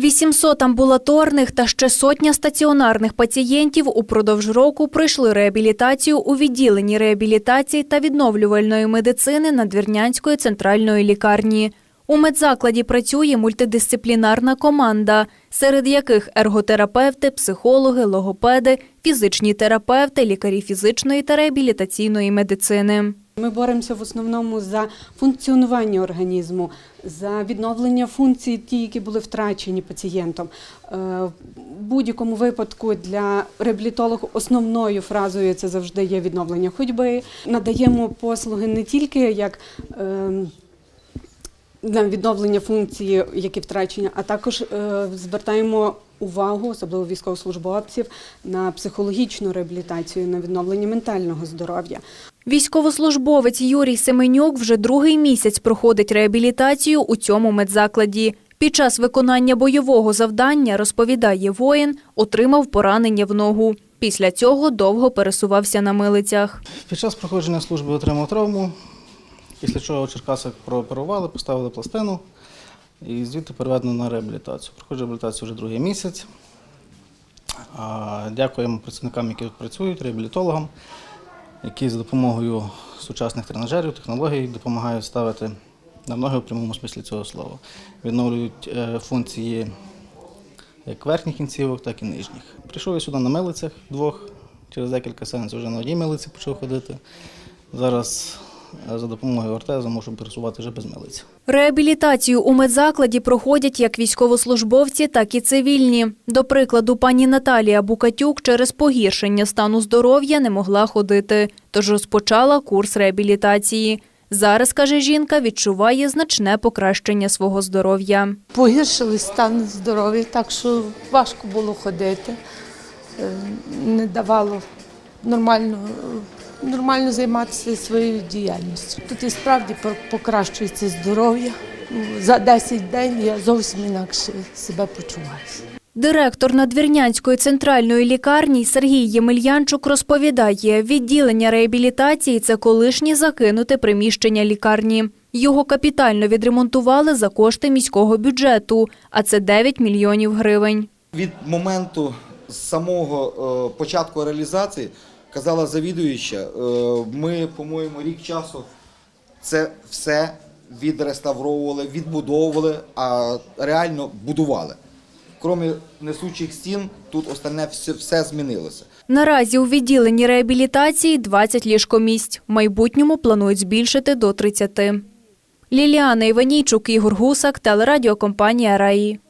800 амбулаторних та ще сотня стаціонарних пацієнтів упродовж року пройшли реабілітацію у відділенні реабілітації та відновлювальної медицини Надвірнянської центральної лікарні. У медзакладі працює мультидисциплінарна команда, серед яких ерготерапевти, психологи, логопеди, фізичні терапевти, лікарі фізичної та реабілітаційної медицини. Ми боремося в основному за функціонування організму, за відновлення функцій, ті, які були втрачені пацієнтом. Е, В будь-якому випадку для реабілітолога основною фразою це завжди є відновлення ходьби. Надаємо послуги не тільки як ем, відновлення функції, які втрачені, а також е, звертаємо увагу, особливо військовослужбовців, на психологічну реабілітацію, на відновлення ментального здоров'я. Військовослужбовець Юрій Семенюк вже другий місяць проходить реабілітацію у цьому медзакладі. Під час виконання бойового завдання, розповідає воїн, отримав поранення в ногу. Після цього довго пересувався на милицях. Під час проходження служби отримав травму, після чого Черкасах прооперували, поставили пластину і звідти переведено на реабілітацію. Проходжу реабілітацію вже другий місяць. Дякуємо працівникам, які тут працюють, реабілітологам, які за допомогою сучасних тренажерів, технологій допомагають ставити на ноги у прямому смислі цього слова. Відновлюють е, функції як верхніх кінцівок, так і нижніх. Прийшов я сюди на милицях двох, через декілька сенсів вже на одній милиці почав ходити. Зараз за допомогою ортезу можу пересувати вже без милиці. Реабілітацію у медзакладі проходять як військовослужбовці, так і цивільні. До прикладу, пані Наталія Букатюк через погіршення стану здоров'я не могла ходити, тож розпочала курс реабілітації. Зараз, каже жінка, відчуває значне покращення свого здоров'я. Погіршили стан здоров'я, так що важко було ходити, е, не давало нормально, нормально займатися своєю діяльністю. Тут і справді покращується здоров'я. За 10 днів я зовсім інакше себе почуваюся. Директор Надвірнянської центральної лікарні Сергій Ємельянчук розповідає, відділення реабілітації – це колишнє закинуте приміщення лікарні. Його капітально відремонтували за кошти міського бюджету, а це 9 мільйонів гривень. Від моменту самого е, початку реалізації казала завідуюча, е, ми, по-моєму, рік часу це все відреставровували, відбудовували, а реально будували. Крім несучих стін, тут остальне все, все змінилося. Наразі у відділенні реабілітації 20 ліжкомісць. В майбутньому планують збільшити до 30. Ліліана Іванійчук, Ігор Гусак, телерадіокомпанія «Раї».